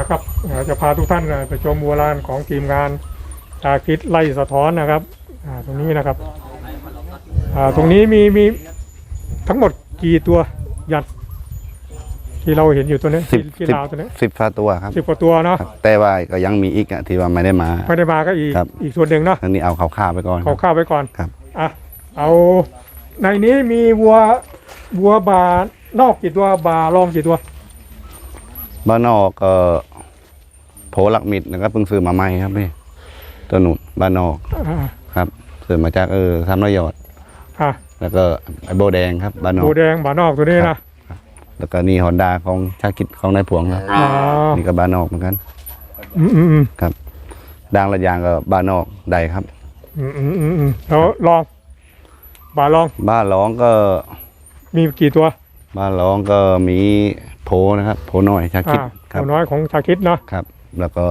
นะครับเดี๋ยวจะพาทุกท่านไปชมวัวลานของทีมงานชาคิดไล่สะท้อนนะครับอ่าตรงนี้นะครับอ่าตรงนี้มีมีทั้งหมดกี่ตัวยัดที่เราเห็นอยู่ตัวนี้สิบที่สิบลาวตัวนี้สิบฟาตัวครับสิบกว่าตัวเนาะครับแต่ว่าก็ยังมีอีกอะที่ว่าไม่ได้มาไม่ได้มาก็อีกครับอีกส่วนหนึ่งเนาะทั้งนี้เอาข้าวๆไปก่อนคเขารับเข้าไปก่อนครับอะเอาในนี้มีวัววัวบานอกกี่ตัวบาลองกี่ตัว บ้านนอกก็โผหลักมิดนะครับเพิ่งซื้อมาใหม่ครับพี่ตัวหนุนบ้านนอกอ่าครับซื้อมาจากเออทำระยอด อะแล้วก็ไอโบแดงครับบ้านนอโบกแดงบานอกตัวนี้ครันะบ แล้วก็นี่ฮอนด้าของชาคิดของนายผวงครับอ๋อนี่ก็บ้านนอกเหมือนกันอืมอืมอืมดังระยางก็บ้านนอกใดครับ อืมอืมอืมอืมแล้วลองบาลองบ้านร้องก็มีกี่ตัวบ้านร้องก็มี โผนะครับโผน้อยชาคิดอ่าครับตัวน้อยของชาคิดเนาะครับ แล้วก็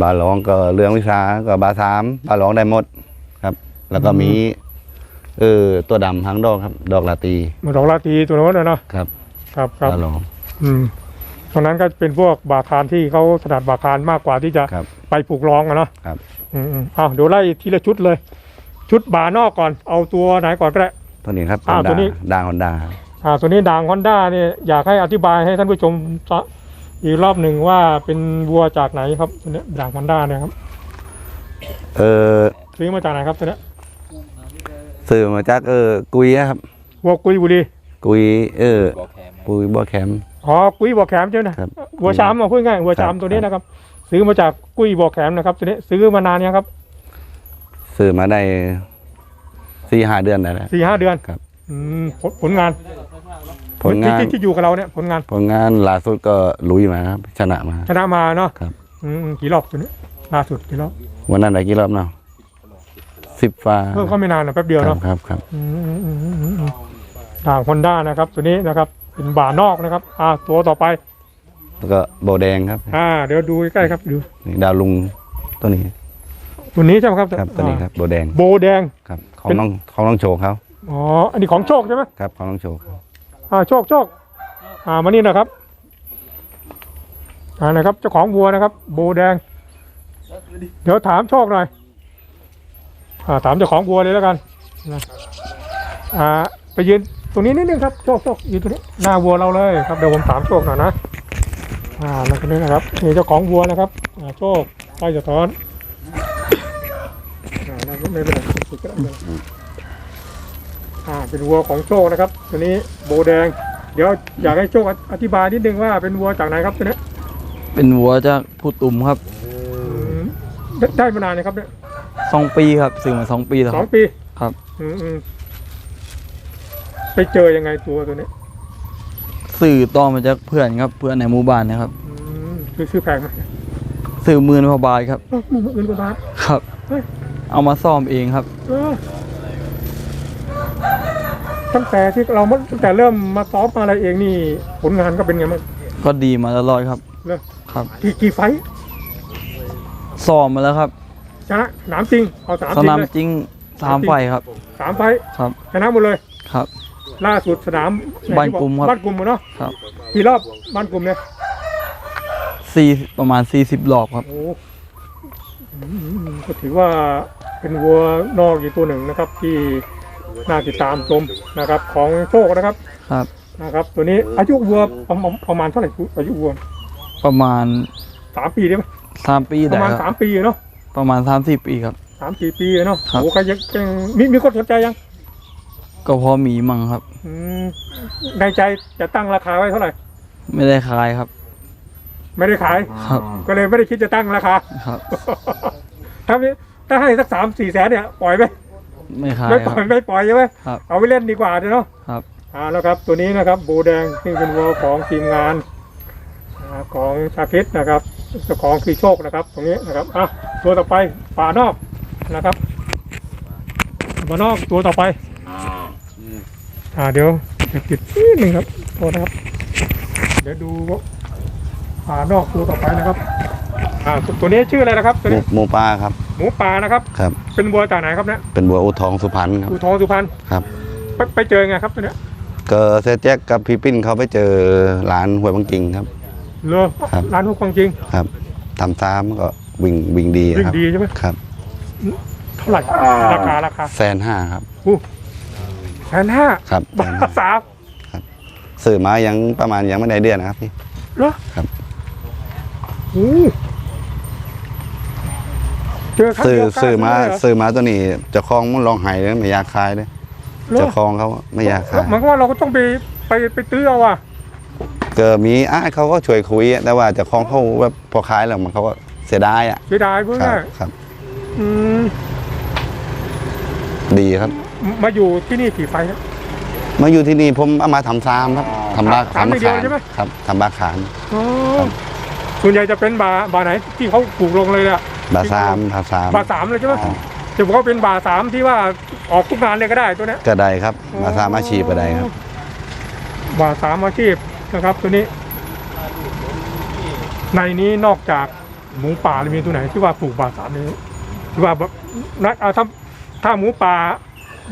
บาร้องก็เรื่องวิชาก็บาสามบาร้องได้หมดครับ แล้วก็มี เออตัวดำหางดอกครับ ดอกลาตีมันดอกลาตีตัวโน้นนะเนาะครับครับครับบาร้อง อืมตรงนั้นก็เป็นพวกบาคารที่เขาถนัดบาคารมากกว่าที่จะครับไปผูกร้องอะเนาะครับ อืมอืมอ้าวเดี๋ยวไล่ทีละชุดเลย ชุดบานอกก่อนเอาตัวไหนก่อนก็ได้ ตัวนี้ครับอ่าฮอนตัวด้านี้ ด่างฮอนด้า อ่าตัวนี้ด่างฮอนด้าเนี่ยอยากให้อธิบายให้ท่านผู้ชมซะอีกรอบหนึ่งว่าเป็นวัวจากไหนครับตัวเนี้ยด่างฮอนด้าเนี่ยครับเออซื้อมาจากไหนครับตัวเนี้ยซื้อมาจากเออกุยอะครับวัวกุยบุรีกุยเออปุยบัวแคมอ๋อกุยบ่อแขมใช่ไหมนะครับวัวชามอะพูดง่ายวัวชามครับตัวนี้นะครับ ซื้อมาจากกุยบ่อแขมนะครับตัวนี้ซื้อมานานยังครับ ซื้อมาได้สี่ห้าเดือนได้แล้วสี่ห้าเดือนครับอืมผลผลงาน ผลงานที่ที่ที่อยู่กับเราเนี่ยผลงานผลงานล่าสุดก็ลุยมาครับชนะมา ชนะมาเนาะครับ อืมกี่รอบตัวนี้ล่าสุดกี่รอบวันนั้นได้กี่รอบเนาะสิบฟ้าเพิ่งก็ไม่นานนะแป๊บเดียวครัเนาะบครับครับอืมอืมอืมอืมอืมด่างฮอนด้านะครับ ตัวนี้นะครับเป็นบ่านอกนะครับ อ่า ตัวต่อไป แล้วก็โบแดงครับอ่า เดี๋ยวดูใกล้ๆครับดูนี่ดาวลุงตัวนี้ตัวนี้ใช่ไหมครับครับตัวนี้ครับโบแดงโบแดง ครับของน้องของน้องโชว์เขาอ๋ออันนี้ของโชคใช่ไหมครับของน้องโชว์เขา อ่าโชคโชคอ่ามานี่นะครับอ่านะครับเจ้าของวัวนะครับโบแดง เดี๋ยวถามโชคหน่อยอ่าถามเจ้าของวัวเลยแล้วกันนะอ่าไปยืนตรงนี้นิดนึงครับโชคโชคยืนตรงนี้หน้าวัวเราเลยครับเดี๋ยวผมถามโชคหน่อยนะอ่าแล้วก็นี่นะครับนี่เจ้าของวัวนะครับอ่าโชคใต้สะท้อนอ่าแล้วก็ไม่เป็นไรสุดก็ได้เลย อ่าเป็นวัวของโชคนะครับ ตัวนี้โบแดง เดี๋ยวอยากให้โชคอธิบายนิดนึงว่าเป็นวัวจากไหนครับตัวนี้เป็นวัวจากผู้ตุ่มครับอืมได้ได้มานานนะครับเนี่ยสองปีครับซื้อมาสองปีแล้วสคอรังบ ปีครับ อืมอืมไปเจอยังไงตัวตัวนี้ซื้อต่อมาจากเพื่อนครับ เพื่อนในหมู่บ้านนะครับอืมคือชื่อแพงไหมซื้อหมื่นพอบาทครับเอ้าหมื่นกว่าบาท ครับ เฮ้ย เอามาซ่อมเองครับ เออ ตั้งแต่ที่เรามาตั้งแต่เริ่มมาซ้อมมาอะไรเองนี่ผลงานก็เป็นไงบ้างก็ดีมาตลอดครับเลิกครับกี่กี่ไฟท์ซ่อมมาแล้วครับชนะสนามจริงเอาสนามสจริงนามเลยจริงสามไฟครับ สามไฟท์ครับชนะหมดเลย ครับ ล่าสุดสนามไหบ้านกลุ่มครับ บ้านกลุ่มอะเนาะครับกี่รอบบ้านกลุ่มเนี่ยสี่ประมาณสี่สิบรอบครับ โอ้อืมก็ถือว่าเป็นวัวนอกอีกตัวหนึ่งนะครับ ที่ น่าติดตามชมนะครับ ของโชคนะครับครับนะครับ ตัวนี้อายุวัวประมาณประมาณเท่าไหร่อายุวัวประมาณสามปีได้ไหมสามปีปได้ระมาณคสารัมบปีเนาะประมาณสามสี่ปีครับสามสี่ปีเนาะครับโอ้ใครยังยังมีมีคนสนใจยัง ก็พอมีมั่งครับอืมในใจจะตั้งราคาไว้เท่าไหร่ ไม่ได้ขายครับ ไม่ได้ขายครับ ก็เลยไม่ได้คิดจะตั้งราคาครับถ้าไม่ถ้าให้สักสามสี่แสนเนี่ยปล่อยไหม ไม่ขายไม่คปรัล่บอยไม่ปล่อยใช่ไหมครับ เอาไปเล่นดีกว่าเนาะครับอ่าแล้วครับตัวนี้นะครับโบแดงซึ่งเป็นวัวของทีมงานอ่าของชาคิดนะครับเจ้าของคือโชคนะครับ ตรงนี้นะครับอะตัวต่อไปป่านอกนะครับป่านอกตัวต่อไปอ่าเดี๋ยวเดี๋ยวปิดนิดหนึ่งครับโทษนะครับ เดี๋ยวดูป่านอกตัวต่อไปนะครับอ่าตัวนี้ชื่ออะไรนะครับตัวหมูนี้หมูปลาครับห มูป่านะครับ ครับ เป็นวัวจากไหนครับเนี่ยเป็นบัวอุทองสุพรรณครับ อูทองสุพรรณครับ ไปไปเจอไงครับตัวเนี้ยก็เซแจ็คกับพี่ปิ้นเขาไปเจอร้านหวยบางจริงครับ เลอครับ ร้านหุ้กจริงครับทำซ้ำก็วิ่งวิ่งดีวิ่งครับดีใช่ไหมครับเท่าไหร่ราคาราคาแสนห้าครับแสนห้าครับบาทสามสื่อมายังประมาณยังไม่ได้เดือนนะครับพี่ เหรอครับโอ้ เจอครั้งสื่อเดียวกล้สื่อมาซื้เลยเหรสื่อมาตัวนี้เจะคลองมันลองไห้เลยไม่อยากขายเลยเหรอเจะคลองเขาไม่อยากขายหมายความว่าเราก็ต้องไปไปไปตื้อเอาอะเกิดมีอ้ายเขาก็ช่วยคุยแต่ว่าเจะคลองเขาแบบพอขายแล้วมันเขาก็เสียดายอะเสียดายเพื่อครับนครับ อืมดีครับ มาอยู่ที่นี่กี่ไฟแล้ว มาอยู่ที่นี่ผมเอามาทำซามครับทำบาทำอย่างเดียวขานใช่ไหม ครับทำบาขาน อ๋อครับส่วนใหญ่จะเป็นบาร์บาร์ไหนที่เขาปลูกลงเลยอะ บาซามทำซามบาร์สามเลยใช่ไหมครับจะบอกว่าเป็นบาร์สามที่ว่าออกทุกงานเลยก็ได้ตัวเนี้ยก็ได้ครับบาซามอาชีพก็ได้ครับ บาร์สามอาชีพนะครับตัวนี้ ในนี้นอกจากหมูป่ามีตัวไหนที่ว่าปลูกบาร์สามนี้ที่ว่าแบบนะเอาถ้าถ้าหมูป่า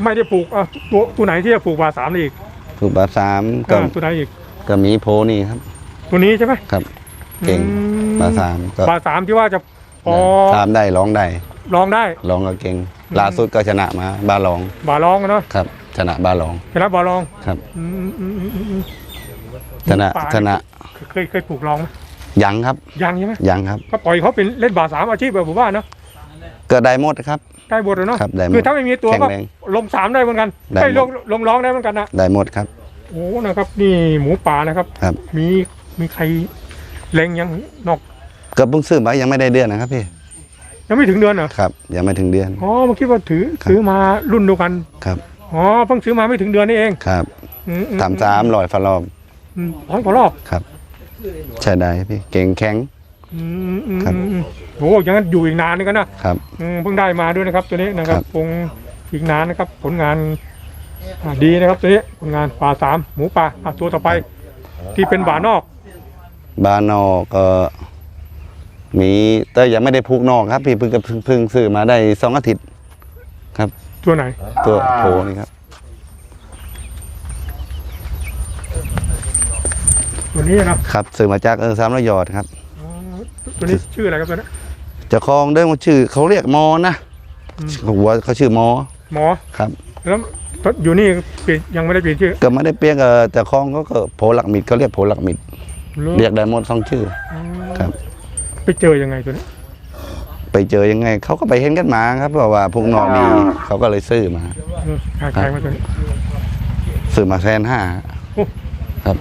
ไม่ได้ปลูกเอาตัวตัวไหนที่จะปลูกบาร์สามอีกคือบาซามก็อ่าตัวไหนอีกก็มีโพนี่ครับ ตัวนี้ใช่ไหมครับ เก่งอืมบาซามก็บาร์สามที่ว่าจะ พอตามได้ร้องได้ลองได้ ร้องก็เก่งล่าสุดก็ชนะมาบาลองบาร์ลองอะเนาะครับ ชนะบาลองชนะบาร์ลองครับ อืมอืมอืมอืมอืมชนะหมูป่าชนะเคยเคยปลูกลองไหมยังครับยังใช่ไหมยังครับ ก็ปล่อยเขาเป็นเล่นบาสามอาชีพแบบผมว่าเนาะก็ได้หมดครับ ได้หมดเลยเนาะครับได้หมดคือถ้าไม่มีตัวก็แข็งแรงลงสามได้เหมือนกันได้หมดได้ลงลงร้องได้เหมือนกันนะได้หมดครับ โอ้นะครับ นี่หมูป่านะครับ ครับ มีมีใครเล็งยังนอก ก็เพิ่งซื้อมายังไม่ได้เดือนนะครับพี่ยังไม่ถึงเดือนเหรอครับ ยังไม่ถึงเดือน อ๋อเมื่อกี้ว่าถือครับซื้อมารุ่นเดียวกันครับอ๋อเพิ่งซื้อมาไม่ถึงเดือนนี่เองครับอืมอืทำสามลอยฟารอบอืมร้อยกว่ารอบครับ ใช่ได้พี่เก่งแข็ง อืมอืมครับ อืมอืมโอ้ยังงั้นอยู่อีกนานนึงกันนะครับ อืมเพิ่งได้มาด้วยนะครับตัวนี้นะครับครับคงอีกนานนะครับ ผลงานอ่าดีนะครับตัวนี้ผลงานป่าสามหมูป่าอะตัวต่อไป ที่เป็นบ่านอก บานอกก็ มีแต่ยังไม่ได้ผูกนอกครับ พี่เพิ่งเพิ่งเพิ่งซื้อมาได้สองอาทิตย์ตัวไหน ตัวโผนี่ครับ ตัวนี้นะครับซื้อมาจากเออสามร้อยยอดครับ อ๋อตัวนี้ชื่ออะไรครับตัวนี้เจ้าของเดิมชื่อเขาเรียกมอนะอืมหัวเขาชื่อมอหมอ ครับ แล้วอยู่นี่เปลี่ยนยังไม่ได้เปลี่ยนชื่อก็ไม่ได้เปรียกเออเจ้าของเขาก็โผหลักมิดเขาเรียกโผหลักมิด เรียกได้หมดสองชื่ออ๋อครับไป เจอยังไงตัวนี้ไปเจอยังไงเขาก็ไปเห็นกันมาครับเพราะว่าพวกนอกมีเขาก็เลยซื้อมาเออขายขายมาตัวนี้ซื้อมาแสนห้าโอ้ครับ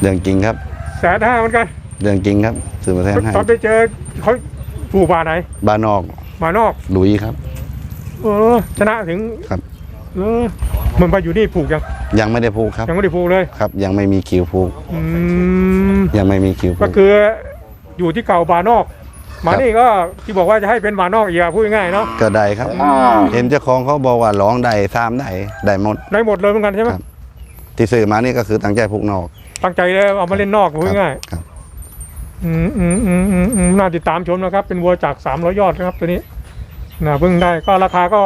เรื่องจริงครับแสนห้าเหมือนกันเรื่องจริงครับซื้อมาแสนห้าตอนไปเจอเขาปลูกบ่าไหนบ้านนอกบ่านอกหลุยครับ เออ ชนะถึงครับเออมันมาอยู่นี่ปลูกยัง ยังไม่ได้ผูกครับ ยังไม่ได้ปลูกเลยครับ ยังไม่มีคิวผูกอืมยังไม่มีคิวผูก็กคือ อยู่ที่เก่าบานอกมาครับนี่ก็ที่บอกว่าจะให้เป็นบานอกอีกอะพูดง่ายๆเนาะก็ได้ครับ เห็นเจ้าของเขาบอกว่าร้องได้ตามได้ได้หมด ได้หมดเลยเหมือนกันใช่ไหมครับ ที่ซื้อมานี่ก็คือตั้งใจผูกนอกตั้งใจเลยเอามาเล่นนอกพูดง่ายครับๆอืมอืมอืมอืมอืมน่าติดตามชมนะครับ เป็นวัวจากสามร้อยยอดนะครับตัวนี้นะเพิ่งได้ก็ราคาก็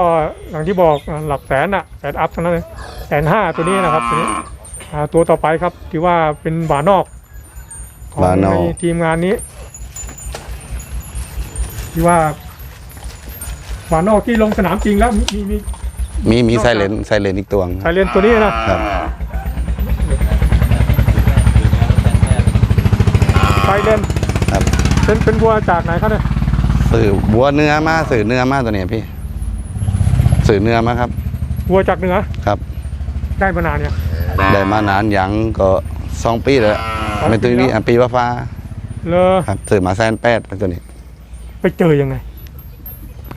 อย่างที่บอกหลักแสนอะแสนอัพเท่านั้นเลยแสนห้าตัวนี้นะครับตัวนี้อ่าตัวต่อไปครับที่ว่าเป็นบานอกของบานอก ในทีมงานนี้ ที่ว่าบานอกที่ลงสนามจริงแล้วมีมีมีมีนอกจากไซเลนไซเลนอีกตัวงไทยเลนตัวนี้นะครับไทยเลนครับ เป็นเป็นวัวจากไหนครับเนี่ยสื่อบัวเนื้อมาสื่อเนื้อมาตัวเนี้ยพี่ สื่อเนื้อมาครับ วัวจากเหนือครับ ได้มานานเนี่ย ได้มานานยังก็สองปีแล้วสองปีไม่ตัวนี้แล้วอะปีว่าฟ้าเลอครับสื่อมาแสนแปดตัวนี้ ไปเจอยังไง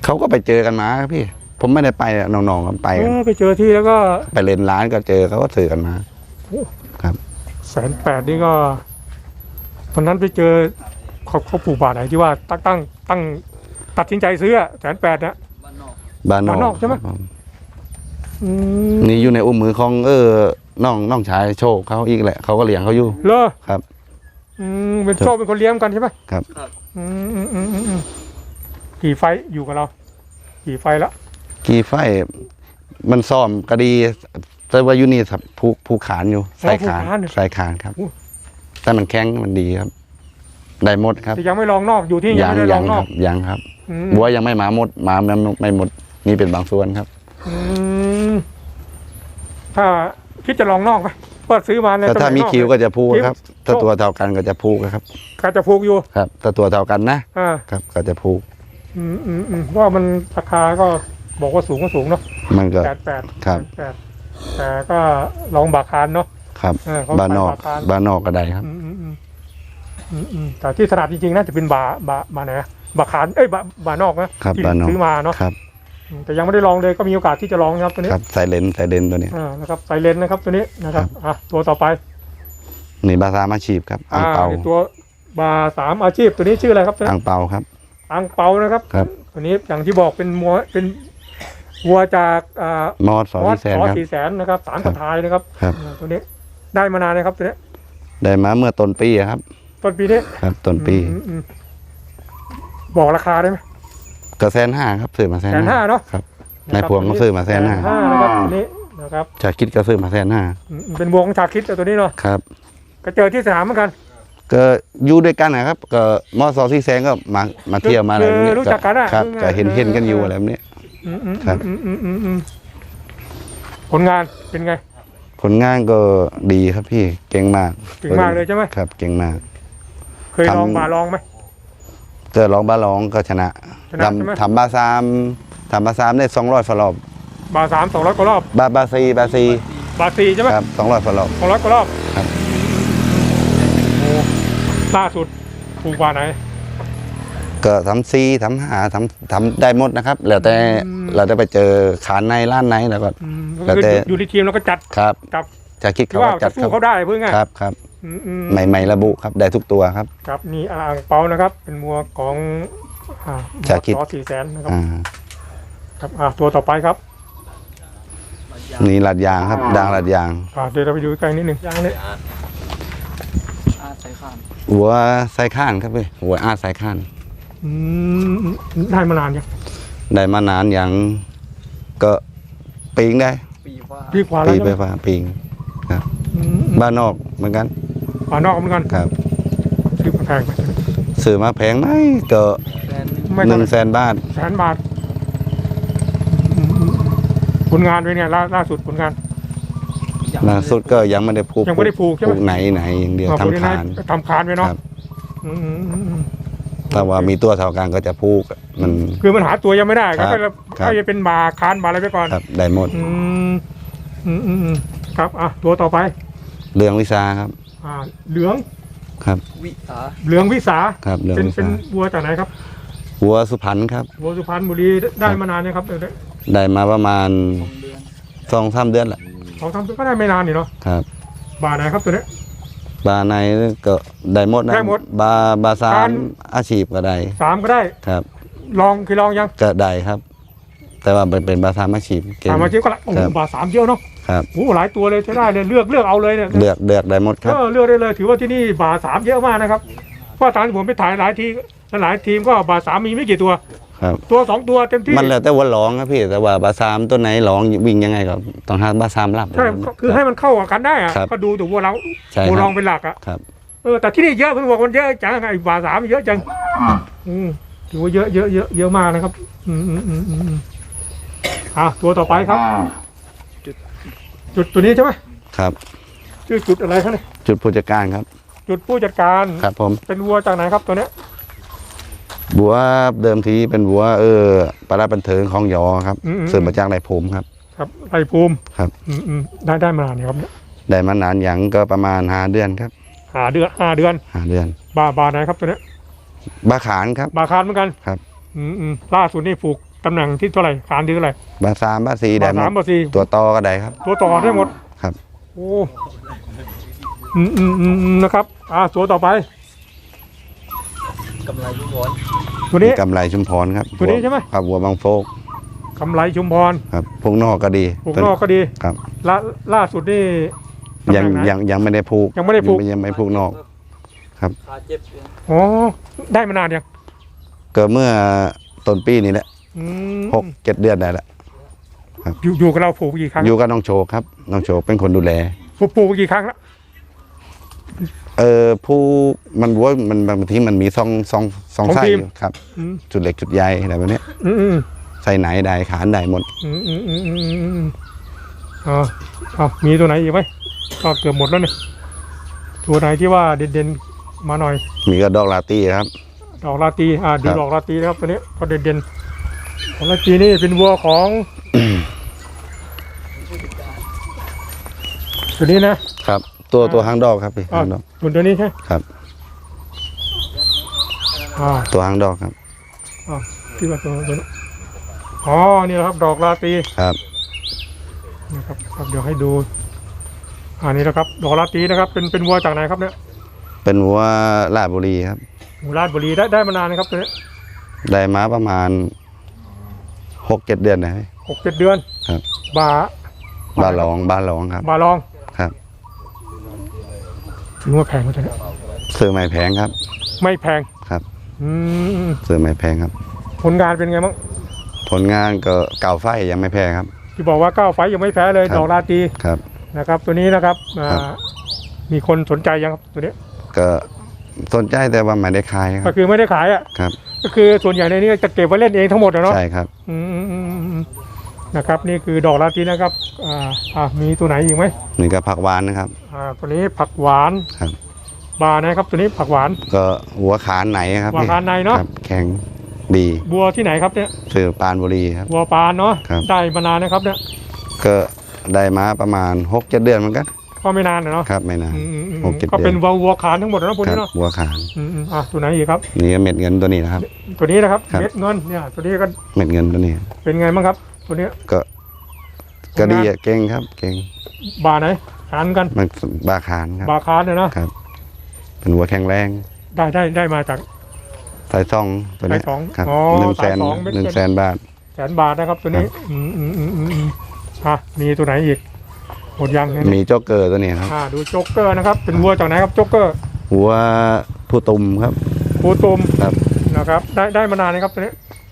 เขาก็ไปเจอกันมาครับพี่ ผมไม่ได้ไปอะน้องๆกันไปเอกันอไปเจอที่แล้วก็ไปเล่นร้านก็เจอเขาก็สื่อกันมาแสนแปดนี่ก็ตอนนั้นไปเจอเขาเขาปลูกบาทไหนที่ว่าตั้งตั้งตั้งตัดสินใจซื้อแสนแปดนะ บ้านนบ้านนออกกใช่ไหม ครับผอืมนี่อยู่ในอุ้มมือของเออน้องน้องชายโชคเขาอีกแหละเขาก็เลี้ยงเขาอยู่ เลอครับ อืมเป็นโชคเป็นคนเลี้ยงกันใช่ไหมครับอืมอืมอืมอืมอืมกี่ไฟท์อยู่กับเรา กี่ไฟท์แล้วกี่ไฟมันซ่อมก็ดีแต่ว่าอยู่นี่ครับผูกผูกขานอยู่ใส่ขานใส่ขานครับ แต่มันแข็งมันดีครับ ได้หมดครับแต่ยังไม่ลองนอกอยู่ที่ยังยังไม่ได้ลยัองงคนอรักบยังครับ อืมบัวยังไม่มาหมดมาไม่ไม่หมดนี่เป็นบางส่วนครับ อืมถ้าคิดจะลองนอกไหม เปิดซื้อมาในแต่ถ้าตำแหน่งมีนอกคิวก็จะพูกคิ้วครับ ถ้าตัวเท่ากันก็จะพูกครับก็จะผูกอยู่ ครับ ถ้าตัวเท่ากันนะอ่าครับ ก็จะพูกอืมอืมอืมว่ามันราคาก็บอกว่าสูงก็สูงเนาะมันก็ แปดแปดครับ แปดแต่ก็ลองบาคานเนาะ ครับ เออเขาบ้านนอก ขายปลาคาร์ฟบ้านนอกก็ได้ครับ อืมอืมอืมอืมอืมแต่ที่ถนัดจริงๆน่าจะเป็นบาบาบาไหนอะบาคานเอ้ยบาบานอกนะครับที่บานอก ซื้อมาเนาะครับอืม แต่ยังไม่ได้ลองเลยก็มีโอกาสที่จะลองนะครับตัวนี้ครับใส่เลนส์ใส่เลนส์ตัวนี้อ่านะครับไซเลนนะครับตัวนี้นะครับอะตัวต่อไปนี่บาซามาชีพครับอ่างเปานี่ตัวบาสามอาชีพตัวนี้ชื่ออะไรครับตัวนี้อ่างเปาครับอังเปานะครับครับ ตัวนี้อย่างที่บอกเป็นมัวเป็นวัวจากอ่ามอดสอมอสที่แสนสอครับสี่แสนนะครับสามกระทายนะครับครับอ่าตัวนี้ได้มานานนะครับตัวนี้ได้มาเมื่อต้นปีอะครับต้นปีนี้ครับต้นปีอืมอืมบอกราคาได้ไหม ก็แสนห้าครับซื้อมาแสนแสนห้าเนอะครับนายพวงก็ซื้อมาแสนห้าห้านะครับตัวนี้นะครับชาคิดก็ซื้อมาแสนห้าอืมเป็นวัวของชาคิดแต่ตัวนี้เนาะครับก็เจอที่สนามเหมือนกัน ก็อยู่ด้วยกันนะครับ ก็มอสอที่แสงก็มามาเที่ยวมาอะไรแบบนี้คือรู้จักกันอะครับคือไงก็เห็นเออเห็นกันอยู่อะไรแบบนี้อืมอืมครับอืมอืมอืมอืมผลงานเป็นไง ผลงานก็ดีครับพี่เก่งมากเก่งมากเลยใช่ไหมครับ เก่งมาก เคยลองทำมาลองไหม ก็ร้องบ้าร้องก็ชนะชนะใช่ไหม ทำทำบาซามทำบาซามได้สองร้อยฟลอบบาสามสองร้อยกว่ารอบ บาบาซีบาซีบาสี่ใช่ไหมครับสองร้อยฟลอบ สองร้อยกว่ารอบครับ โอ้ล่าสุดถูกกว่าไหน ก็ทำซีทำหาทำทำได้หมดนะครับ แล้วแต่อืม เราจะไปเจอขานในร้านไหนแล้วก็ อืมแล้วก็แต่คืออยู่ในทีมเราก็จัดครับ กับจะคิดคือเขาว่าก็จัจะดสู้ครับเขาได้เพื่อไงครับครับ อืมอืมไม่ไม่ระบุครับได้ทุกตัวครับ ครับนี่อ่างเปานะครับ เป็นมัวของอ่าชาคิด ต่อสี่แสนนะครับอ่าครับอ่าตัวต่อไปครับนี่ลาดยางครับดางลาดยางอ่าเดี๋ยวเราไปดูใกล้นิดหนึ่งยางนี้อาใส่ข้ามหัวสายข้านครับพี่หัวอาสายข้านอืมได้มานานยังได้มานานอย่างก็ปีงได้ปีฟ้าพี่กว่าแล้วปีใช่ไปไหมฟ้าปีงครับอืมบ้านนอกเหมือนกัน ป่านอกเหมือนกันครับ ซื้อมาแพงไปซื้อมาแพงไหมก็แฟนไม่หเท่านึ่งไหร่แสนบาท แสนบาทอืมอืมอืมผลงานเป็นไงล่าล่าสุดผลงาน ล่าสุดก็ยังไม่ได้ผูกยังไม่ได้ผูกใช่ไหม ไหนไหนอย่างเดียวอ่าผลทำงาคานนทำคานไว้เนาะครับ อืมอืมอืมอืมถ้าว่ามีตัวเท่ากันก็จะผูกมัน คือมันหาตัวยังไม่ได้ครัก็บเลยครับให้เป็นบาคานบาอะไรไปก่อน ครับได้หมดอืมอืมอืมอืมครับ อะ ตัวต่อไป เรื่องวิชาครับ อ่าเหลืองครับวิสาเหลืองวิสาครับเรื่องเป็นวิเป็นชาวัวจากไหนครับหัวสุพรรณครับ วัวสุพรรณบุรีได้มานานเนี่ยครับเดี๋ยวได้มาประมาณสองเดือนสองสามเดือนแหละสองสามปีก็ได้ไม่นานนี่เนาะครับบาไหนครับตัวเนี้ย บาในก็ได้หมดนะได้หมดบาบาสาการ มอาชีพก็ได้สามก็ได้ครับ ลองคือลองยังก็ได้ครับ แต่ว่าเป็นเป็นบาสามอาชีพเก่ง สามอาชีพก็ละโอ้โหครับ บาทสามเยอะเนาะ ครับโอ้โหหลายตัวเลยใช้ได้เลยเลือกเลือกเอาเลยเนี่ยเลือกเลือกได้หมดครับเออเลือกได้เลยถือว่าที่นี่บาทสามเยอะมากนะครับเพราะตอนที่ผมไปถ่ายหลายทีหลายทีมก็บาทสามมีไม่กี่ตัวครับตัวสองตัวเต็มที่มันแล้วแต่ว่าร้องครับพี่แต่ว่าบาสามตัวไหนร้องวิ่งยังไงก็ต้องหาบาสามรับใช่คือให้มันเข้ากับกันได้อะครับก็ดูแต่วัวเราใช่วัวคลรัอบงเป็นหลักอะครับเออแต่ที่นี่เยอะเพื่อนบอกมันเยอะจังไอ้บาทสามเยอะจังอืมถือว่าเยอะเยอะเยอะเยอะมากนะครับ อืมอืมอืมอืมอืมอะตัวต่อไปครับ จุดตัวนี้ใช่ไหมครับ ชื่อจุดอะไรครับเนี่ยจุดผู้จัดการครับ จุดผู้จัดการครับผม เป็นวัวจากไหนครับตัวเนี้ยบัวเดิมทีเป็นบัวเออปลาบันเทิงของยอครับอืมอืมซื้อมาจากในภูมิครับ ครับไรภูมิครับ อืมอืมได้ได้มานานเนี่ยครับเนี่ยได้มานานอย่างก็ประมาณห้าเดือนครับหาเดือนห้าเดือนห้าเดือน บาบาไหนครับตัวเนี้ยบาขานครับ บาคานเหมือนกันครับ อืมอืมล่าสุดนี่ผูก ตำแหน่งที่เท่าไหร่คานที่เท่าไหร่บาสามบาสี่ได้บาหมสามดบาสี่ตัวต่อก็ได้ครับ ตัวต่อได้หมดครับ โอ้อืมอืมอืมอืมนะครับ อ่าตัวต่อไปกำไรยุ้งวอนตัวนี้ กำไรชุมพรครับตัวนี้ใช่ไหม ครับวัวบางโฟกกำไรชุมพรครับพวกนอกก็ดีผูกนอกก็ดีครับ ล่าล่าสุดนี่ตำแหยังน่งไหน ยังยังไม่ได้ผูกยังไม่ได้ผูก ยังไม่ผูกนอกครับขาเจ็บเลยอ๋อได้มานานยังก็เมื่อต้นปีนี้แหละ อืมหกเจ็ดเดือนได้ละอยู่อยู่กับเราผูกกี่ครั้งอยู่กับน้องโชคครับน้องโชคเป็นคนดูแลผูกผูกกี่ครั้งแล้วเออผู้มันวัวมันบางทีมันมีซองซองซองของไส้ทีอมยู่ครับ อืมจุดเล็กจุดใหญ่อะไรแบบเนี้ยอืมอืมใส่ไหนได้ขานได้หมด อืมอืมอืมอืมอืมอืมอ่าเอามีตัวไหนอีกไหมก็เกือบหมดแล้วเนี่ยตัวไหนที่ว่าเด่นๆมาหน่อย มีก็ดอกลาตี้ครับ ดอกลาตีอ่าดูครับ ดอกลาตีนะครับตัวนี้ก็เด่นๆ ของลาตีนี่เป็นวัวของ ตัวนี้นะครับ ตัวตัวหางดอกครับพี่อ่าหางดอกตัวตัวนี้ใช่ครับ อ่าตัวหางดอกครับอ่าที่ว่าตัวตัวนี้อ๋อนี่แหละครับดอกลาตีครับนะครับครับเดี๋ยวให้ดูอันนี้นะครับ ดอกลาตีนะครับ เป็นเป็นวัวจากไหนครับเนี่ยเป็นวัวลาดบุรีครับหมู่ราชบุรีได้ได้มานานนะครับตัวนี้ได้มาประมาณ หกเจ็ดเดือนนะพี่หกเจ็ดเดือน ครับ บาบ้านรองบ้านรองครับ บาลองครับ ถือว่าแพงไหมตัวนี้ซื้อไม่แพงครับ ไม่แพงครับ อืมซื้อไม่แพงครับ ผลงานเป็นไงบ้างผลงานก็เก่าไฟยังไม่แพ้ครับ ที่บอกว่าก้าวไฟยังไม่แพ้เลยครับ ดอกลาตีครับ นะครับ ตัวนี้นะครับอ่าครับ มีคนสนใจยังครับตัวนี้ก็สนใจแต่ว่าไม่ได้ขายคก็รับ คือไม่ได้ขายอะครับ ก็คือส่วนใหญ่ในนี้จะเก็บไว้เล่นเองทั้งหมดอะเนาะใช่ครับอืมอืมอืมอืมนะครับ นี่คือดอกลาตีนะครับอ่าอ่ามีตัวไหนอีกไหมนี่ก็ผักหวานนะครับ อ่าตัวนี้ผักหวานครับ บานะครับตัวนี้ผักหวาน ก็หัวขานไหนครับหัวขาไหนเนอะ ครับแข็งดีบัวที่ไหนครับเนี่ยซื้อปานบุรีครับ บัวปานเนาะครับ ได้มานานนะครับเนี่ยก็ได้มาประมาณหกเจ็ดเดือนเหมือนกัน ก็ไม่นานอะเนาะครับไม่นานอืมอืมอืมหกเจ็ดก็เป็นเดือนวัววัวขานทั้งหมดอะเนาะพวกครันี้บเนาะหัวขานอืมอืมอะตัวไหนอีกครับ นี่ก็เม็ดเงินตัวนี้นะครับ ตัวนี้นะครับครับ เม็ดเงินเนี่ย ตัวนี้ก็เม็ดเงินตัวนี้ เป็นไงบ้างครับ ตัวนี้ก็ก็ดีอะเก่งครับ เก่งบาไหนขานกันมันบาขานครับ บาคานเนี่ยนะครับ เป็นหัวแข็งแรงได้ได้ได้มาจาก สายซองตัวนี้สายซองครับอ๋อหนึ่งแสสายนซองเม็ดหนึ่งเงินแสนบาท แสนบาทนะครับ ตัวนี้อืมอืมอืมอืมอืมอะมีตัวไหนอีก หมดยังเนี่ยมีโจ๊กเกอร์ตัวนี้ครับอ่าดูโจ๊กเกอร์นะครับ เป็นวัวจากไหนครับโจ๊กเกอร์หัวผู้ตุ่มครับปูตุมครับนะครับ ได้ได้มานานนะครับตัวนี้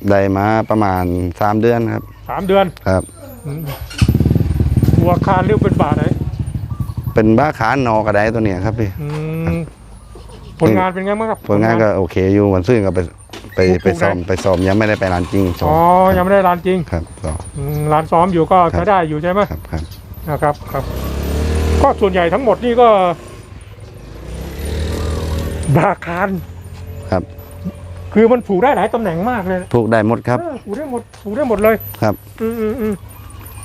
ได้มาประมาณสามเดือนครับสามเดือนครับอืมวัวคานเรียกเป็นบาทไหนเป็นบ้าขานนอกระไดตัวเนี้ยครับพี่อืมผลงานเป็นไงบ้างครับ ผลงานก็โอเคอยู่วันซื่นก็ไปไปถูกไปซ้อมถูกไปซ้อมยังไม่ได้ไปร้านจริงซ้อมอ๋อยังไม่ได้ร้านจริงครับซ้อมอืมร้านซ้อมอยู่ก็ครับใช้ได้อยู่ใช่ไหมครับครับ นะครับครับ ก็ส่วนใหญ่ทั้งหมดนี่ก็บาคานครับ คือมันผูกได้หลายตำแหน่งมากเลยผูกได้หมดครับเออผูกได้หมดผูกได้หมดเลยครับ อืมอืมอืม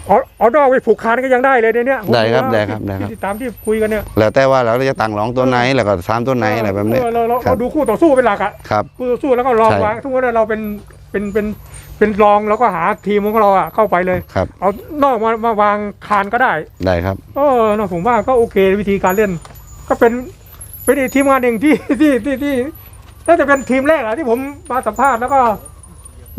เอาเอาดอกไปผูกคานก็ยังได้เลยในเนี้ยได้ครับผมได้ว่าครับได้ครับ ที่ตามที่คุยกันเนี่ยแล้วแต่ว่าเราจะตั้งร้องตัวไหนแล้วก็สามตัวไหนอะไรแบบนี้เออเราเราครัเราบดูคู่ต่อสู้เป็นหลักอะ ครับ คู่ต่อสู้แล้วก็ลองใช่ วางทุกวันเราเป็นเป็นเป็น เป็นรองแล้วก็หาทีมของเราอะเข้าไปเลย ครับ เอานอกมามาวางคานก็ได้ได้ครับ เออเนอะผมว่าก็โอเควิธีการเล่น ก็เป็นเป็นอีกทีมงานหนึ่งที่ ที่ที่ที่น่าจะเป็นทีมแรกอะที่ผมมาสัมภาษณ์แล้วก็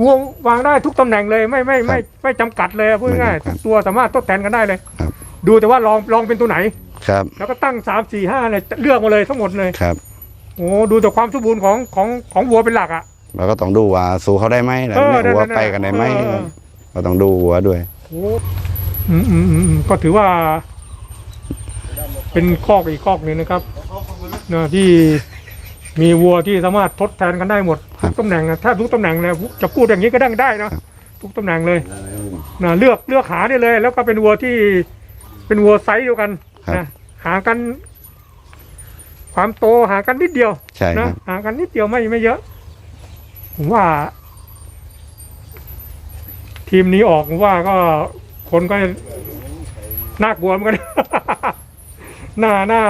วงวางได้ทุกตำแหน่งเลยไม่ไม่ไม่ไม่จำกัดเลยอะพูดง่ายๆไม่จำกัทุดกตัวสามารถทดแทนกันได้เลย ครับ ดูแต่ว่าลองลองเป็นตัวไหน ครับแล้วก็ตั้งสามสี่ห้าเนี่ยเลือกมาเลยทั้งหมดเลยครับ โอ้ดูแต่ความสมบูรณ์ของของของวัวเป็นหลักอะ เราก็ต้องดูว่าสู้เขาได้ไหมอะไรเออแบบนี้หัวนั่นๆๆไปกันได้ไหมเออเราต้องดูหัวด้วย โอ้อืมอืมอืมอืมก็ถือว่า เป็นคอกอีกคอกหนึ่งนะครับนะที่มีวัวที่สามารถทดแทนกันได้หมดครัทุบกตำแหน่งนะถ้าทุกตำแหน่งเลยจะพูดอย่างนี้ก็ได้ได้นะครับ ทุกตำแหน่งเลยนะเลือกเลือกหาได้เลย แล้วก็เป็นวัวที่เป็นวัวไซส์เดียวกันครับนะหากัน ความโตหากันนิดเดียวใช่คนะรับห่างกันนิดเดียวไม่ไม่เยอะ ผมว่า ทีมนี้ออกผมว่าก็คนก็น่ากลัวเหมือนกันน่าน่า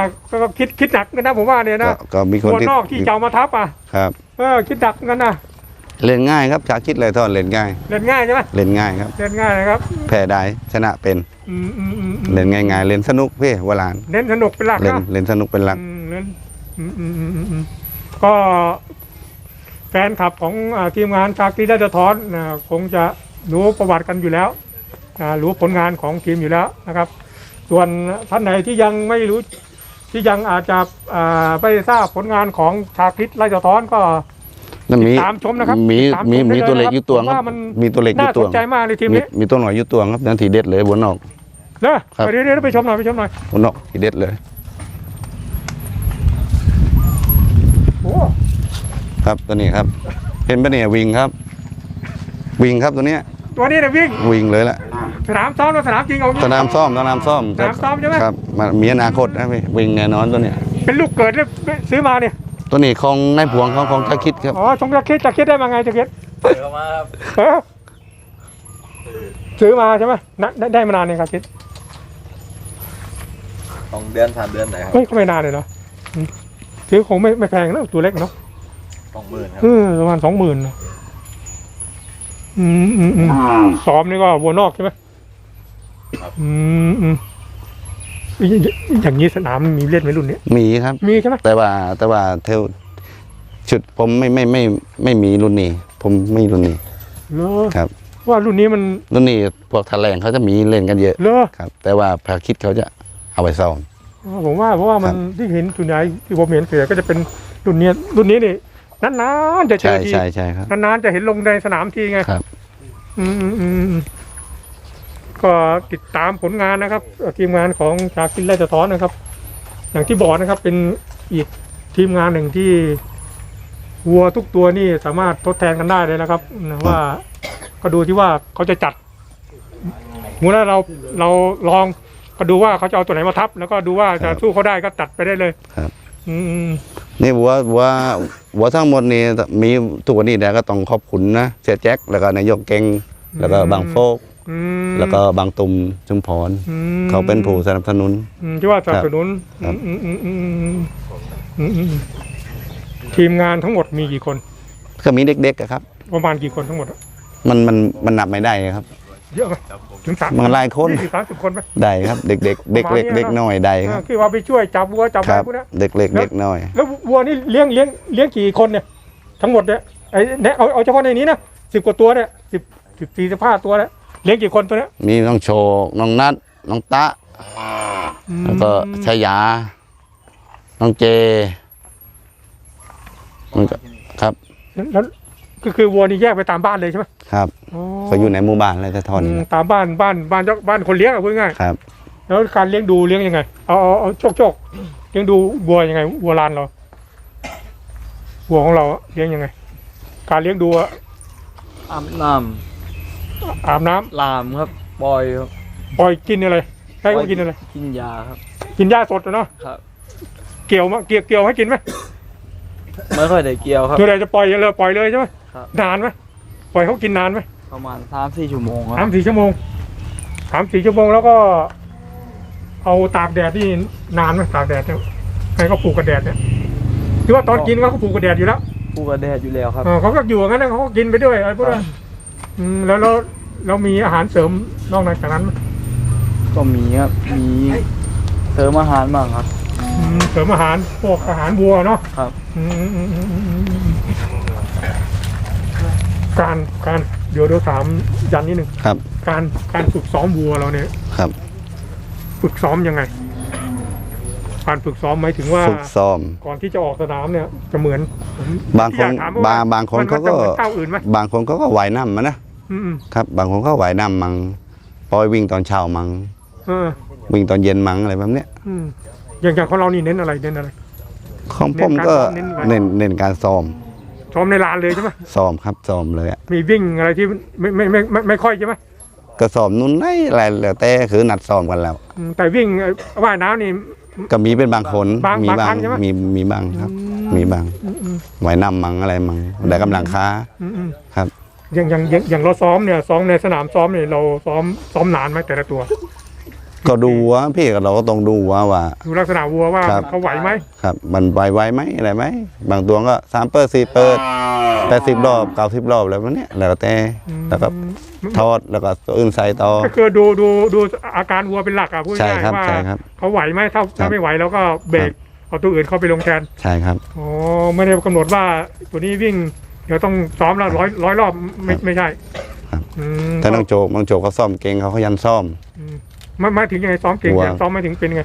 ก็คิดคิดหนักกันนะผมว่าเนี่ยก็นะก็มีคนตัวนที่นอกที่จะเอามาทับอะครับ เออคิดหนักเหมือนกันนะเล่นง่ายครับชาคิดเลยทอดเล่นง่าย เล่นง่ายใช่ไหมเล่นง่ายครับ เล่นง่ายนะครับ แพ้ได้ชนะเป็นอืมอืมอืมอืมเล่นง่ายๆเล่นสนุกพี่วลานเล่นสนุกเป็นหลักเล่นนะเล่นสนุกเป็นหลัก อืมเล่นอืมอืมอืมอืมอืมก็ แฟนคลับของอาทีมงานชาครีได้จะทอนนะคงจะรู้ประวัติกันอยู่แล้วอ่ารู้ผลงานของทีมอยู่แล้วนะครับ ส่วนท่านไหนที่ยังไม่รู้ที่ยังอาจจะอ่าไม่ทราบผลงานของชาคริตไล่จะท้อนก็นั่นมีติดตามชมนะครับมีติดตามชมมีได้มีเลยตัวเล็กนะครับอยู่ตัวผมครัว่าบมันมีตัวเล็กอน่ายู่สตัวนใจมากเลยทีมมีนี้มีตัวหน่อยอยู่ตัวครับนั่นทีเด็ดเลยบนนอกนะครับเดี๋ยวเดี๋ยวไปชมหน่อยไปชมหน่อยบนนอกทีเด็ดเลย ครับตัวนี้ครับ เห็นปะเนี่ยวิ่งครับ วิ่งครับตัวเนี้ยตัวนี้เนี่ยวิ่งวิ่งเลยล่ะสนามซ้อมกับสนามจริงเอางี้สนามซ่อมสนามซ่อมสนามซ่อมใช่ไหมครับมันมีอนาคตนะพี่วิ่งแน่นอนตัวเนี้ยเป็นลูกเกิดเนี่ยซื้อมาเนี่ยตัวนี้ของนายผวงของของชาคิดครับอ๋อชงจะคิดจะคิดได้มาไงจะคิดเปิดเข้ามาครับเออซื้อมาใช่ไหมนะได้ได้มานานเนี่ยครับคิดสองเดือนสามเดือนไหนครับเฮ้ยก็ไม่นานเลยเนาะอืมซื้อคงไม่ไม่แพงนะตัวเล็กเนาะ สองหมื่นครับเออประมาณสองหมื่นนะอืมอืมอืมซ้อมนี่ก็วัวนอกใช่ไหมอืมอืมอย่างอย่างนี้สนามมีเล่นไหมรุ่นนี้มีครับ มีใช่ไหมแต่ว่าแต่ว่าเทวชุดผมไม่ไม่ไม่ไม่ไม่มีรุ่นนี้ ผมไม่รุ่นนี้เลอครับ ว่ารุ่นนี้มันรุ่นนี้พวกทะแลงเขาจะมีเล่นกันเยอะเลอครับ แต่ว่าพาคิดเขาจะเอาไปซ่อมผมว่าเพราะว่ามันครับที่เห็นส่วนใหญ่ที่ผมเห็นเสียก็จะเป็นรุ่นเนี้ยรุ่นนี้นี่ นานๆจะเจใช่อทีใช่ใช่ครับ นานๆจะเห็นลงในสนามทีไงครับ อืมอืมอืมอืมก็ติดตามผลงานนะครับเอ่อทีมงานของชาคินไล่สะท้อนนะครับ อย่างที่บอกนะครับ เป็นอีกทีมงานหนึ่งที่วัวทุกตัวนี่สามารถทดแทนกันได้เลยนะครับนะว่า ก็ดูที่ว่าเขาจะจัดเมื่อเราเราลองก็ดูว่าเขาจะเอาตัวไหนมาทับ แล้วก็ดูว่าจะสู้เขาได้ก็จัดไปได้เลยครับ อืมอืม นี่วัววัววัวทั้งหมดนี่มีทุกวันนี้แต่ก็ต้องขอบคุณนะเสียแจ็คแล้วก็นายกเก่งแล้วก็บางโฟกอืมแล้วก็บางตุมชุมพรอืมเขาเป็นผู้สนับสนุนอืมที่ว่าสนับสนุนครับอืมอืมอืมอืมอืมอืมอืมทีมงานทั้งหมดมีกี่คน ก็มีเด็กๆอะครับ ประมาณกี่คนทั้งหมดอะมันมันมันนับไม่ได้ครับ เยอะไหม ถึงสามมันหลายคนยี่สิบสามสิบคนไหมได้ครับ เด็กๆเด็กประมาณเล็กนี้นะเด็กน้อยได้คอ่ารับคือว่าไปช่วยจับวัวจับอะคไรรับพวกเนี้ยเด็กเล็กเด็กน้อย แล้ววัวนี่เลี้ยงเลี้ยงเลี้ยงกี่คนเนี่ยทั้งหมดเนี่ยไอ้เนี่ยเอาเอาเฉพาะในนี้นะสิบกว่าตัวเนี่ยสิบสิบสี่สิบห้าตัวเนี่ยเลี้ยงกี่คนตัวเนี้ยมีน้องโชคน้องนัดน้องตะแล้วก็ชายา น้องเจมันก็ครับแล้ว ก็คือวัวนี่แยกไปตามบ้านเลยใช่ไหมครับอ๋อก็อยู่ในหมู่บ้านอะไรแต่ทอนอืนี่มแหละตามบ้านบ้านบ้านเจ้าบ้านคนเลี้ยงอะพูดง่ายครับ แล้วการเลี้ยงดูเลี้ยงยังไงเอาเอาเอาโชคโชคเลี้ยงดูวัวยังไงวัวลานเราวัวของเราอะเลี้ยงยังไง การเลี้ยงดูอะอาบน้อาบน้ำำลามครับปล่อยครับปล่อยกินอะไรให้เขากินอะไร กินยาครับกินหญ้าสดอะเนาะครับ เกี่ยวมาเกี่ยวเกี่ยวให้กินไหม ไม่ค่อยได้เกี่ยวครับเมื่อไรจะปล่อยเลยปล่อยเลยใช่ไหมครับ นานไหมปล่อยเขากินนานไหมประมาณสามสี่ชั่วโมงคสารัมบสี่ชั่วโมงสามสี่ชั่วโมงแล้วก็ เอาตากแดดที่นานไหมตากแดดเนี่ยให้เขาปลูกกระแดดเนี่ยคือว่าตอนกินเขาก็ปลูกกระแดดอยู่แล้วผู้กระแดดอยู่แล้วครับ เออเขาก็อยู่อย่างนั้นนะเขาก็กินไปด้วยอะไรพวกนั้นอืมแล้วเราเรามีอาหารเสริมนอกจากนั้นไหมก็มีครับมีเติมอาหารบ้างครับอืม เสริมอาหารพวกอาหารวัวเนาะครับ อืมอืมอืมอืมอืมอืมการการเดี๋ยวเดี๋ยวถามยันนิดหนึ่งครับการการฝึกซ้อมวัวเราเนี่ย ครับฝึกซ้อมยังไง การฝึกซ้อมหมายถึงว่า ฝึกซ้อม ก่อนที่จะออกสนามเนี่ย จะเหมือนผมบางคนอยกถมว่บางบางคนมัเขาจะก็หมือนเจ้าอื่นไหมบางคนเขาก็ว่ายน้ำมานะอืมอืมครับ บางคนเขาว่ายน้ำมังปล่อยวิ่งตอนเช้ามัง เออวิ่งตอนเย็นมังอะไรแบบเนี้ยอืม อย่างอย่างของเรานี่เน้นอะไรเน้นอะไร ของผมก็เน้นการซ้อมเน้นอะไรเน้นเน้นการซ้อมซ้อมในลานเลยใช่ไหมซ้อมครับซ้อมเลยอะมีวิ่งอะไรที่ไม่ไม่ไม่ไม่ไม่ค่อยใช่ไหมก็ซ้อมนู่นนี่อะไรแล้วแต่คือนัดซ้อมกันแล้ว อืมแต่วิ่งเอ่อว่ายน้ำนี่ ก็มีเป็นบางคนบางมีบางบาครั้งงใช่ไหม มีมีบางครับอืมีบางอืมอืมว่ายน้ำมังอะไรมังได้กำลังค้าอืมอืมครับ อย่างอย่างอย่างอย่างเราซ้อมเนี่ยซ้อมในสนามซ้อมเนี่ยเราซ้อมซ้อมนานไหมแต่ละตัว ก็ดูว่าพี่ก็เราก็ต้องดูว่าว่า ดูลักษณะวัวว่าครับ เขาไหวไหมครับ มันไหวไหวไหมอะไรไหมบางตัวก็สามเปิดสี่เปิดแปดสิบรอบเก้าสิบรอบอะไรแบบเนี้ยแล้วแต่อืมแล้วก็ทอดแล้วก็ตัวอื่นใส่ต่อ ก็คือดูดูดูอาการวัวเป็นหลักอะพูดใช่ง่ายครับๆว่าใช่ครับเขาไหวไหมถ้าครัถ้าบ ไม่ไหวเราก็เบรกเอาตัวอื่นเข้าไปลงแทนใช่ครับ อ๋อไม่ได้กำหนดว่าตัวนี้วิ่ง เดี๋ยวต้องซ้อมแล้วร้อยร้อยรอบไม่ครับไม่ใช่ครับ อืมถ้าน้องโจกน้องโจกเขาซ่อมเก่งเขาขยันซ่อมอื มไม่ไม่ถึงยังไงซ้อมเก่งวัวเนี่ยซ้อมไม่ถึงเป็นไง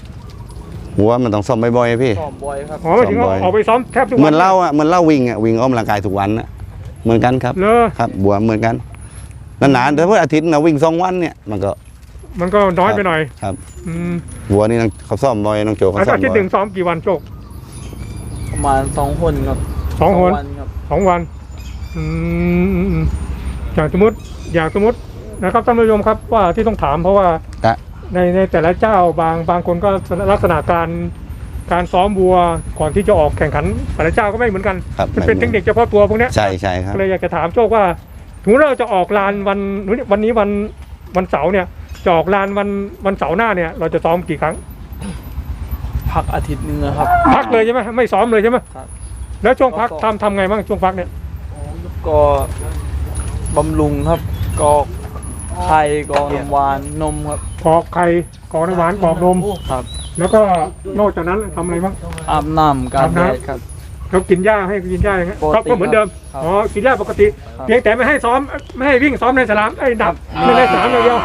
หัวมันต้องซ่อมบ่อยๆพี่ซ้อมบ่อยครับ อ๋อไม่ถึงซ้อมบ่ว่าอย ออกไปซ้อมแทบทุกเหวัมือนเล่าอะเหมือนเล่าวิ่งอะวิ่งออกกำลังกายทุกวันอะเหมือนกันครับ เลอครับบัวเหมือนกันนานๆแต่เพื่ออาทิตย์เราวิ่งสองวันเนี่ยมันก็ มันก็น้อยไปหน่อยครับ อืมบัวนี่น้องเขาซ่อมบ่อยน้องโจกเขาแล้วซ่อมอาทิตย์บ่หอนึ่ยงซ้อมกี่วันโชคประมาณสองคนครับสองคนวันครับสองวันอืมอืมอืมอย่างสมมติอย่างสมมตินะครับท่านผู้ชมครับว่าที่ต้องถามเพราะว่ากะ ในในแต่ละเจ้าบางบางคนก็ลักษณะการการซ้อมวัวก่อนที่จะออกแข่งขันแต่ละเจ้าก็ไม่เหมือนกันครับมันเป็นเทคนิคเฉพาะตัวพวกเนี้ยใช่ใช่ครับ ก็เลยอยากจะถามโชคว่าถึงเราจะออกลานวันวันนี้วันวันเสาร์เนี่ยจะออกลานวันวันเสาร์หน้าเนี่ยเราจะซ้อมกี่ครั้ง พักอาทิตย์หนึงนะครับ พักเลยใช่ไหมไม่ซ้อมเลยใช่ไหมครับ แล้วช่วงพักก็ทำทำไงบ้างช่วงพักเนี่ยก็บำรุงครับกรอก ไข่กรอกน้ำหวานนมครับกรอกไข่กรอกน้ำหวานกรอกนม ครับแล้วก็นอกจากนั้นทำอะไรบ้าง อาบน้ำกลารอาบแดน้ำดครับ เขากินหญ้าให้กินหญ้าอย่างเงี้ยปกติก็ก็เหมือนเดิมครับอ๋อกินหญ้าปกติ ครับ เพียงแต่ไม่ให้ซ้อมไม่ให้วิ่งซ้อมในสนามไอ้ดับครับไม่ในสนามอย่างเดียว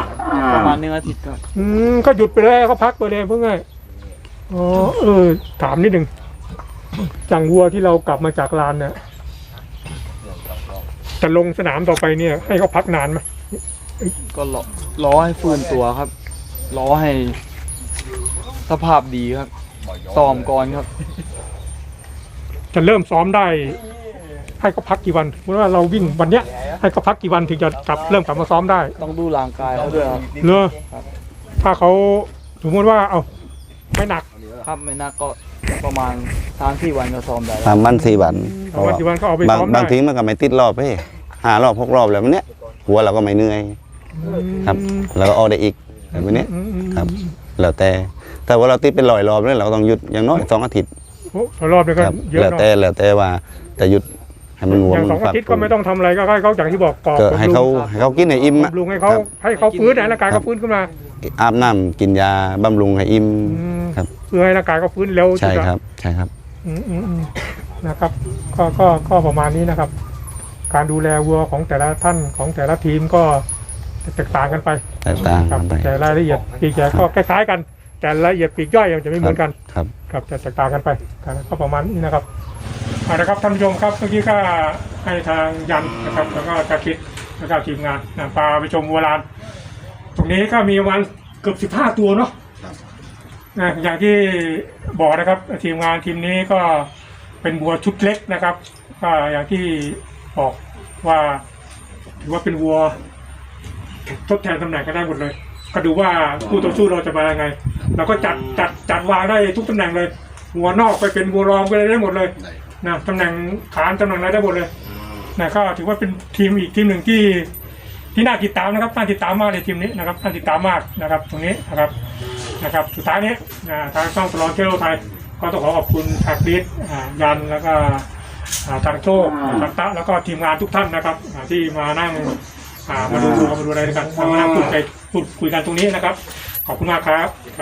ประมาณหนึ่งอาทิตย์ครับ อืมก็หยุดไปเลยเขาพักไปเลยเพื่อไงอ๋อเออถามนิดหนึ่งจังวัวที่เรากลับมาจากลานเนี่ยจะลงสนามต่อไปเนี่ย ให้เขาพักนานไหม ก็รอรอให้ฟื้นตัวครับ รอให้ สภาพดีครับซ้อมก่อนครับ จะเริ่มซ้อมได้ให้เขาพักกี่วันเพราะว่าเราวิ่งวันเนี้ย ให้เขาพักกี่วันถึงจะกลับเริ่มกลับมาซ้อมได้ต้องดูร่างกายเขาด้วยครับเนอะครับถ้าเขาสมมติว่าเอาไม่หนักครับไม่นักก็ประมาณสามสี่วันก็ซ้อมได้แล้ว สามวันสี่วันเอาวันกี่วันก็เอาไปบางซ้อมได้บางทีมันก็ไม่ติดรอบเฮ้ยห้ารอบหกรอบแล้วมันเนี้ยหัวเราก็ไม่เหนื่อย ครับเราก็ออกได้อีกแบบนี้อืมอืมครับแล้วแต่แต่ว่าเราติดเป็นร้อยรอบเลยเราก็ต้องหยุดอย่างน้อยสองอาทิตย์โอ้รอบเดียวก็ครับเยอะแล้วเนาะแต่แล้วแต่ว่าจะหยุดให้มันหัวอย่างมันสองอาปรับทิตย์ก็ไม่ต้องทำอะไรก็ให้เขาอย่างที่บอกกรอกก็ให้เขาบำรุงให้เขากินให้อิ่มอะบำรุงให้เขาครับให้เขาฟื้นให้ร่างกายเขาฟื้นขึ้นมาอาบน้ำกินยาบำรุงให้อิ่มอืมครับเพื่อให้ร่างกายเขาฟื้นเร็วใช่ที่จะครับ ใช่ครับอืมอืมอืมนะครับ ก็ก็ก็ประมาณนี้นะครับ การดูแลวัวของแต่ละท่านของแต่ละทีมก็ แตกต่างกันไปแตกต่างครักับนไปแต่รายละเอียดปีกใหญ่ก็คล้ายๆกัน แต่รายละเอียดปีกย่อยยังจะไม่เหมือนกัน ครับ ครับจะแตกต่างกันไปก็ประมาณนี้นะครับเอาละครับท่านผู้ชมครับเมื่อกี้ก็ให้ทางยันนะครับ แล้วก็จะคิดแล้วก็ทีมงานนะพาไปชมวัวลาน ตรงนี้ก็มีประมาณเกือบสิบห้าตัวเนาะนะอย่างที่บอกนะครับ ทีมงานทีมนี้ก็เป็นวัวชุดเล็กนะครับก็อย่างที่บอกว่าถือว่าเป็นวัว ทดแทนตำแหน่งกันได้หมดเลย ก็ดูว่าคู่ต่อสู้เราจะมายังไง เราก็จัดจัดจัดวางได้ทุกตำแหน่งเลยหัวนอกไปเป็นหัวรองไปได้หมดเลยนะตำแหน่งขานตำแหน่งอะไรได้หมดเลยนะก็ถือว่าเป็นทีมอีกทีมหนึ่งที่ที่น่าติดตามนะครับน่าติดตามมากเลยทีมนี้นะครับน่าติดตามมากนะครับตรงนี้นะครับนะครับ สุดท้ายนี้นะทางช่องตลอดเที่ยวไทยก็ต้องขอขอบคุณทางดิสอ่ายันแล้วก็ทางโชคทางตะแล้วก็ทีมงานทุกท่านนะครับที่มานั่ง อ่ามาดูมาดูอะไรด้วยกันมานั่งพูดคุยพูดคุยกันตรงนี้นะครับ ขอบคุณมากครับ